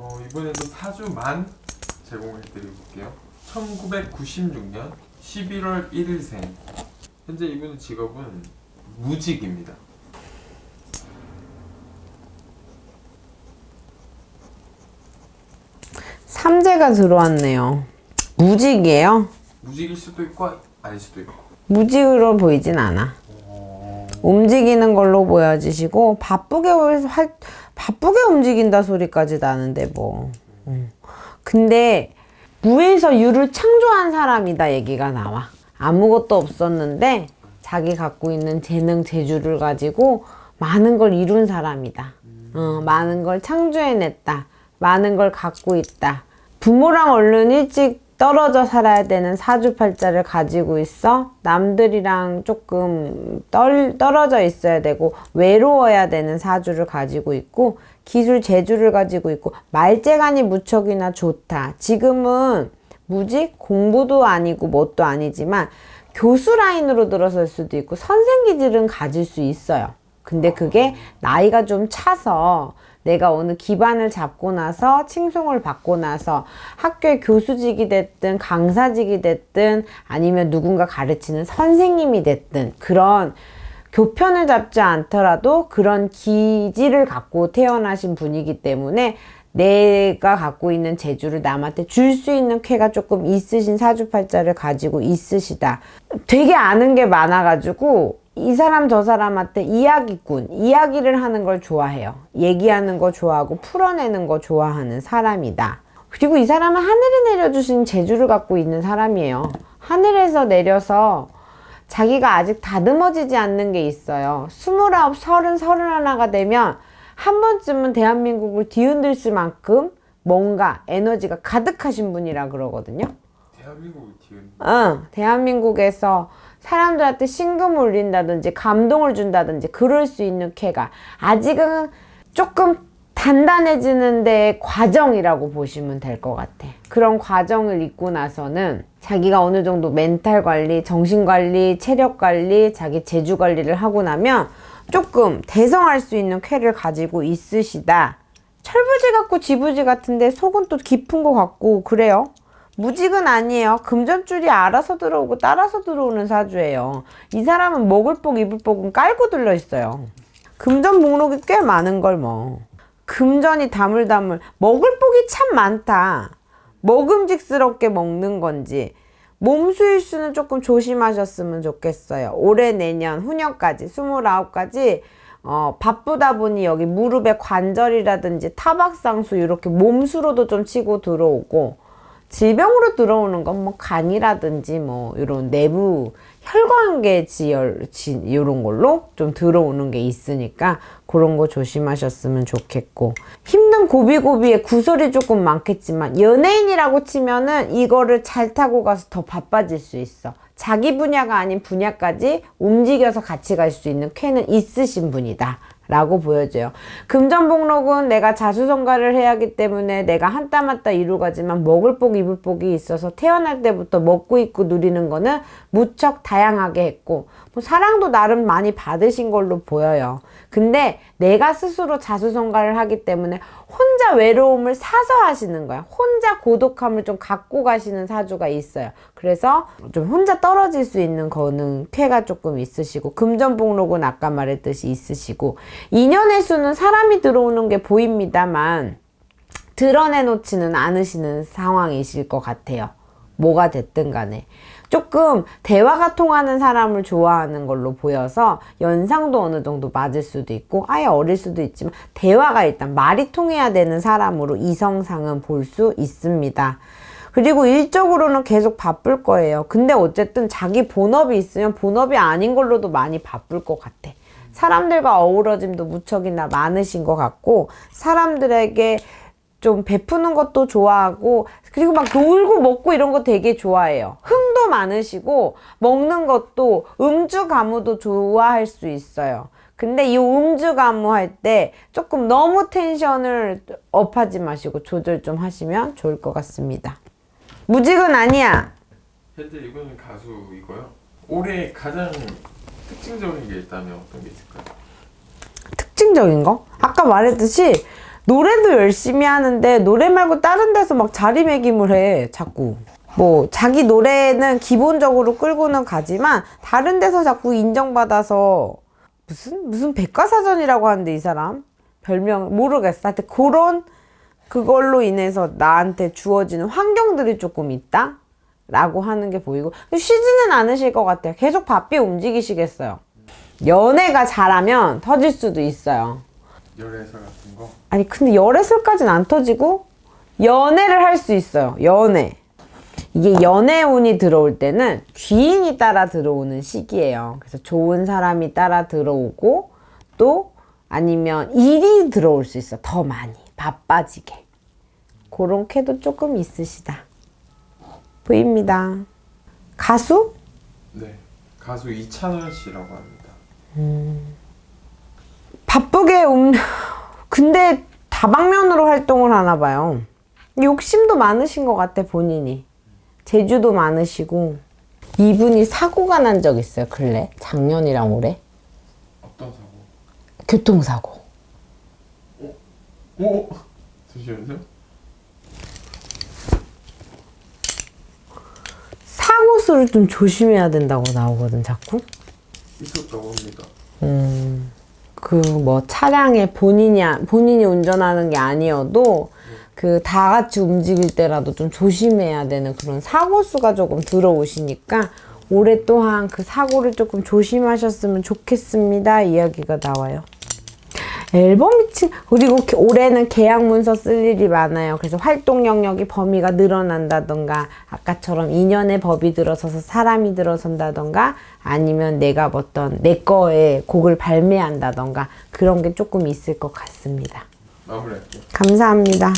어, 이번에도 사주만 제공해 드려 볼게요. 1996년 11월 1일생. 현재 이분의 직업은 무직입니다. 삼재가 들어왔네요. 무직이에요? 무직일 수도 있고 아닐 수도 있고. 무직으로 보이진 않아. 어, 움직이는 걸로 보여지시고 바쁘게 활 바쁘게 움직인다 소리까지 나는데 뭐. 음. 근데 무에서 유를 창조한 사람이다 얘기가 나와. 아무것도 없었는데 자기 갖고 있는 재능 재주를 가지고 많은 걸 이룬 사람이다. 어, 많은 걸 창조해냈다. 많은 걸 갖고 있다. 부모랑 얼른 일찍 떨어져 살아야 되는 사주팔자를 가지고 있어 남들이랑 조금 떨, 떨어져 있어야 되고 외로워야 되는 사주를 가지고 있고 기술 재주를 가지고 있고 말재간이 무척이나 좋다. 지금은 무직 공부도 아니고 뭣도 아니지만 교수 라인으로 들어설 수도 있고 선생 기질은 가질 수 있어요. 근데 그게 나이가 좀 차서 내가 어느 기반을 잡고 나서 칭송을 받고 나서 학교의 교수직이 됐든 강사직이 됐든 아니면 누군가 가르치는 선생님이 됐든 그런 교편을 잡지 않더라도 그런 기질을 갖고 태어나신 분이기 때문에 내가 갖고 있는 재주를 남한테 줄 수 있는 쾌가 조금 있으신 사주팔자를 가지고 있으시다. 되게 아는 게 많아가지고 이 사람 저 사람한테 이야기꾼, 이야기를 하는 걸 좋아해요. 얘기하는 거 좋아하고 풀어내는 거 좋아하는 사람이다. 그리고 이 사람은 하늘이 내려주신 재주를 갖고 있는 사람이에요. 하늘에서 내려서 자기가 아직 다듬어지지 않는 게 있어요. 스물아홉, 서른, 서른하나가 되면 한 번쯤은 대한민국을 뒤흔들 만큼 뭔가 에너지가 가득하신 분이라 그러거든요. 대한민국을 뒤흔. 응, 대한민국에서 사람들한테 신금 울린다든지 감동을 준다든지 그럴 수 있는 쾌가 아직은 조금 단단해지는데 과정이라고 보시면 될 것 같아. 그런 과정을 잊고 나서는 자기가 어느 정도 멘탈 관리, 정신 관리, 체력 관리, 자기 재주 관리를 하고 나면 조금 대성할 수 있는 쾌를 가지고 있으시다. 철부지 같고 지부지 같은데 속은 또 깊은 것 같고 그래요. 무직은 아니에요. 금전줄이 알아서 들어오고 따라서 들어오는 사주예요. 이 사람은 먹을 복 입을 복은 깔고 들러 있어요. 금전 목록이 꽤 많은 걸 뭐. 금전이 다물다물 먹을 복이 참 많다. 먹음직스럽게 먹는 건지 몸수일 수는 조금 조심하셨으면 좋겠어요. 올해 내년 후년까지 29까지 어, 바쁘다 보니 여기 무릎에 관절이라든지 타박상수 이렇게 몸수로도 좀 치고 들어오고 질병으로 들어오는 건 뭐 간이라든지 뭐 이런 내부 혈관계 지열 지, 이런 걸로 좀 들어오는 게 있으니까 그런 거 조심하셨으면 좋겠고 힘든 고비고비에 구설이 조금 많겠지만 연예인이라고 치면은 이거를 잘 타고 가서 더 바빠질 수 있어. 자기 분야가 아닌 분야까지 움직여서 같이 갈 수 있는 쾌는 있으신 분이다. 라고 보여져요. 금전복록은 내가 자수성가를 해야 하기 때문에 내가 한 땀 한 땀 이루가지만 먹을 복 입을 복이 있어서 태어날 때부터 먹고 있고 누리는 거는 무척 다양하게 했고 뭐 사랑도 나름 많이 받으신 걸로 보여요. 근데 내가 스스로 자수성가를 하기 때문에 혼자 외로움을 사서 하시는 거야. 혼자 고독함을 좀 갖고 가시는 사주가 있어요. 그래서 좀 혼자 떨어질 수 있는 거는 쾌가 조금 있으시고 금전복록은 아까 말했듯이 있으시고 인연의 수는 사람이 들어오는 게 보입니다만 드러내놓지는 않으시는 상황이실 것 같아요. 뭐가 됐든 간에. 조금 대화가 통하는 사람을 좋아하는 걸로 보여서 연상도 어느 정도 맞을 수도 있고 아예 어릴 수도 있지만 대화가 일단 말이 통해야 되는 사람으로 이성상은 볼 수 있습니다. 그리고 일적으로는 계속 바쁠 거예요. 근데 어쨌든 자기 본업이 있으면 본업이 아닌 걸로도 많이 바쁠 것 같아. 사람들과 어우러짐도 무척이나 많으신 것 같고 사람들에게 좀 베푸는 것도 좋아하고 그리고 막 놀고 먹고 이런 거 되게 좋아해요. 흥도 많으시고 먹는 것도 음주 가무도 좋아할 수 있어요. 근데 이 음주 가무 할 때 조금 너무 텐션을 업하지 마시고 조절 좀 하시면 좋을 것 같습니다. 무직은 아니야. 현재 이분은 가수이고요. 올해 가장 특징적인 게 있다면 어떤 게 있을까요? 특징적인 거? 아까 말했듯이 노래도 열심히 하는데 노래 말고 다른 데서 막 자리매김을 해 자꾸. 뭐 자기 노래는 기본적으로 끌고는 가지만 다른 데서 자꾸 인정받아서 무슨 무슨 백과사전이라고 하는데 이 사람? 별명 모르겠어. 하여튼 그런 그걸로 인해서 나한테 주어지는 환경들이 조금 있다? 라고 하는 게 보이고. 쉬지는 않으실 것 같아요. 계속 바삐 움직이시겠어요. 연애가 잘하면 터질 수도 있어요 열애설 같은 거. 아니 근데 열애설까지는 안 터지고 연애를 할 수 있어요. 연애. 이게 연애운이 들어올 때는 귀인이 따라 들어오는 시기예요. 그래서 좋은 사람이 따라 들어오고 또 아니면 일이 들어올 수 있어. 더 많이 바빠지게. 그런 캐도 조금 있으시다. 보입니다. 가수? 네. 가수 이찬원 씨라고 합니다. 바쁘게 움 근데 다방면으로 활동을 하나 봐요. 욕심도 많으신 것 같아 본인이. 재주도 많으시고 이분이 사고가 난 적 있어요 근래 작년이랑 올해 어떤 사고? 교통사고. 오! 잠시만요. 사고 수를 좀 조심해야 된다고 나오거든 자꾸. 있었다고 합니다. 그 뭐 차량에 본인이 아- 본인이 운전하는 게 아니어도 그 다 같이 움직일 때라도 좀 조심해야 되는 그런 사고 수가 조금 들어오시니까 올해 또한 그 사고를 조금 조심하셨으면 좋겠습니다 이야기가 나와요. 앨범이 치 그리고 게- 올해는 계약 문서 쓸 일이 많아요. 그래서 활동 영역이 범위가 늘어난다던가 아까처럼 인연의 법이 들어서서 사람이 들어선다던가 아니면 내가 어떤 내 거에 곡을 발매한다던가 그런 게 조금 있을 것 같습니다. 마무리할게요. 감사합니다.